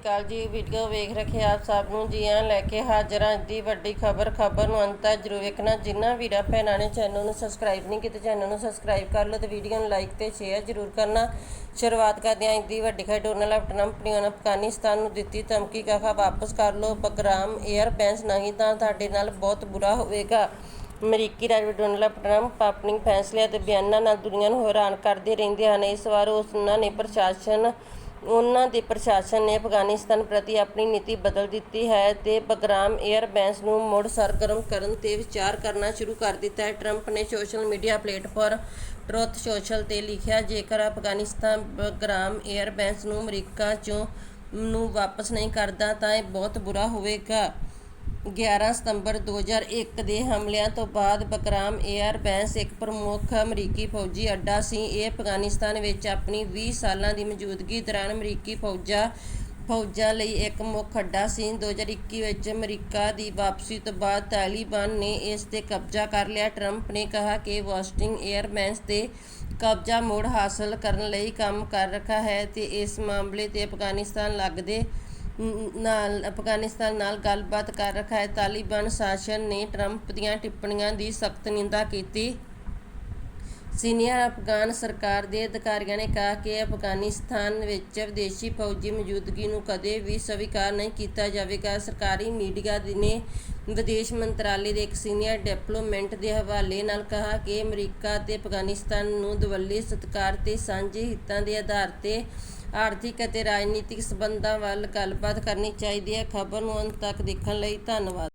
ਕਾਲ ਜੀ, ਵੀਡੀਓ ਵੇਖ ਰੱਖੇ ਆਪ ਸਭ ਨੂੰ, ਜੀ ਆਇਆਂ ਲੈ ਕੇ ਹਾਜ਼ਰ ਹਾਂ ਦੀ ਵੱਡੀ ਖਬਰ ਖਬਰ ਨੂੰ ਅੰਤ ਤੱਕ ਜ਼ਰੂਰ ਵੇਖਣਾ। ਜਿਨ੍ਹਾਂ ਵੀਰਾਂ, ਭੈਣਾਂ ਨੇ ਚੈਨਲ ਨੂੰ ਸਬਸਕ੍ਰਾਈਬ ਨਹੀਂ ਕੀਤਾ ਚੈਨਲ ਨੂੰ ਸਬਸਕ੍ਰਾਈਬ ਕਰ ਲਓ ਤੇ ਵੀਡੀਓ ਨੂੰ ਲਾਈਕ ਤੇ ਸ਼ੇਅਰ ਜ਼ਰੂਰ ਕਰਨਾ। ਸ਼ੁਰੂਆਤ ਕਰਦੇ ਹਾਂ ਦੀ ਵੱਡੀ ਖਬਰ ਡੋਨਲਡ ਟਰੰਪ ਨੇ ਅਫਗਾਨਿਸਤਾਨ ਨੂੰ ਦਿੱਤੀ ਧਮਕੀ, ਕਹਾ ਵਾਪਸ ਕਰ ਲਓ ਬਗਰਾਮ 에ਅਰ ਬੈਂਸ ਨਹੀਂ ਤਾਂ ਤੁਹਾਡੇ ਨਾਲ ਬਹੁਤ ਬੁਰਾ ਹੋਵੇਗਾ। ਅਮਰੀਕੀ ਰਾਜਵੀ ਡੋਨਲਡ ਟਰੰਪ ਆਪਣੀ ਫੈਸਲਿਆਂ ਤੇ ਬਿਆਨਾਂ ਨਾਲ ਦੁਨੀਆ ਨੂੰ ਹੈਰਾਨ ਕਰਦੇ ਰਹਿੰਦੇ ਹਨ। ਇਸ ਵਾਰ ਉਸ ਉਹਨਾਂ ਨੇ ਪ੍ਰਸ਼ਾਸਨ ਉਹਨਾਂ ਦੇ ਪ੍ਰਸ਼ਾਸਨ ਨੇ ਅਫਗਾਨਿਸਤਾਨ ਪ੍ਰਤੀ ਆਪਣੀ ਨੀਤੀ ਬਦਲ ਦਿੱਤੀ ਹੈ ਅਤੇ ਬਗਰਾਮ 에ਅਰ ਬੈਂਸ ਨੂੰ ਮੁੜ ਸਰਗਰਮ ਕਰਨ ਤੇ ਵਿਚਾਰ ਕਰਨਾ ਸ਼ੁਰੂ ਕਰ ਦਿੱਤਾ ਹੈ। ਟਰੰਪ ਨੇ social media platform Truth Social ਤੇ ਲਿਖਿਆ, ਜੇਕਰ ਅਫਗਾਨਿਸਤਾਨ ਬਗਰਾਮ 에ਅਰ ਬੈਂਸ ਨੂੰ ਅਮਰੀਕਾ ਚੋਂ ਨੂੰ ਵਾਪਸ ਨਹੀਂ ਕਰਦਾ, ਤਾਂ ਇਹ ਬਹੁਤ ਬੁਰਾ ਹੋਵੇਗਾ। 11 ਸਤੰਬਰ 2001 ਦੇ ਹਮਲਿਆਂ ਤੋਂ ਬਾਅਦ ਬਕਰਾਮ ਏਅਰ ਬੈਂਸ ਇੱਕ ਪ੍ਰਮੁੱਖ ਅਮਰੀਕੀ ਫੌਜੀ ਅੱਡਾ ਸੀ। ਇਹ ਅਫਗਾਨਿਸਤਾਨ ਵਿੱਚ ਆਪਣੀ ਵੀਹ ਸਾਲਾਂ ਦੀ ਮੌਜੂਦਗੀ ਦੌਰਾਨ ਅਮਰੀਕੀ ਫੌਜਾਂ ਫੌਜਾਂ ਲਈ ਇੱਕ ਮੁੱਖ ਅੱਡਾ ਸੀ। 2021 ਵਿੱਚ ਅਮਰੀਕਾ ਦੀ ਵਾਪਸੀ ਤੋਂ ਬਾਅਦ ਤਾਲਿਬਾਨ ਨੇ ਇਸ ਤੇ ਕਬਜ਼ਾ ਕਰ ਲਿਆ। ਟਰੰਪ ਨੇ ਕਿਹਾ ਕਿ ਵਾਸ਼ਿੰਗਟਨ 에ਅਰਬੈਂਸ ਤੇ ਕਬਜ਼ਾ ਮੋੜ ਹਾਸਲ ਕਰਨ ਲਈ ਕੰਮ ਕਰ ਰਿਹਾ ਹੈ ਤੇ ਇਸ ਮਾਮਲੇ ਤੇ ਅਫਗਾਨਿਸਤਾਨ ਲੱਗਦੇ ਨਾਲ ਅਫਗਾਨਿਸਤਾਨ ਨਾਲ ਗੱਲਬਾਤ ਕਰ ਰੱਖਾ ਹੈ ਤਾਲਿਬਾਨ ਸ਼ਾਸਨ ਨੇ ਟਰੰਪ ਦੀਆਂ ਟਿੱਪਣੀਆਂ ਦੀ ਸਖਤ ਨਿੰਦਾ ਕੀਤੀ। ਸੀਨੀਅਰ ਅਫਗਾਨ ਸਰਕਾਰ ਦੇ ਅਧਿਕਾਰੀਆਂ ਨੇ ਕਿਹਾ ਕਿ ਅਫਗਾਨਿਸਤਾਨ ਵਿੱਚ ਵਿਦੇਸ਼ੀ ਫੌਜੀ ਮੌਜੂਦਗੀ ਨੂੰ ਕਦੇ ਵੀ ਸਵੀਕਾਰ ਨਹੀਂ ਕੀਤਾ ਜਾਵੇਗਾ। ਸਰਕਾਰੀ ਮੀਡੀਆ ਨੇ ਵਿਦੇਸ਼ ਮੰਤਰਾਲੇ ਦੇ ਇੱਕ ਸੀਨੀਅਰ ਡਿਪਲੋਮੈਟ ਦੇ ਹਵਾਲੇ ਨਾਲ ਕਿਹਾ ਕਿ ਅਮਰੀਕਾ ਅਤੇ ਅਫਗਾਨਿਸਤਾਨ ਨੂੰ ਦਵੱਲੀ ਸਤਿਕਾਰ ਤੇ ਸਾਂਝੇ ਹਿੱਤਾਂ ਦੇ ਆਧਾਰ ਤੇ ਆਰਥਿਕ ਅਤੇ ਰਾਜਨੀਤਿਕ ਸਬੰਧਾਂ ਵੱਲ ਗੱਲਬਾਤ ਕਰਨੀ ਚਾਹੀਦੀ ਹੈ। ਖਬਰ ਨੂੰ ਅੰਤ ਤੱਕ ਦੇਖਣ ਲਈ ਧੰਨਵਾਦ।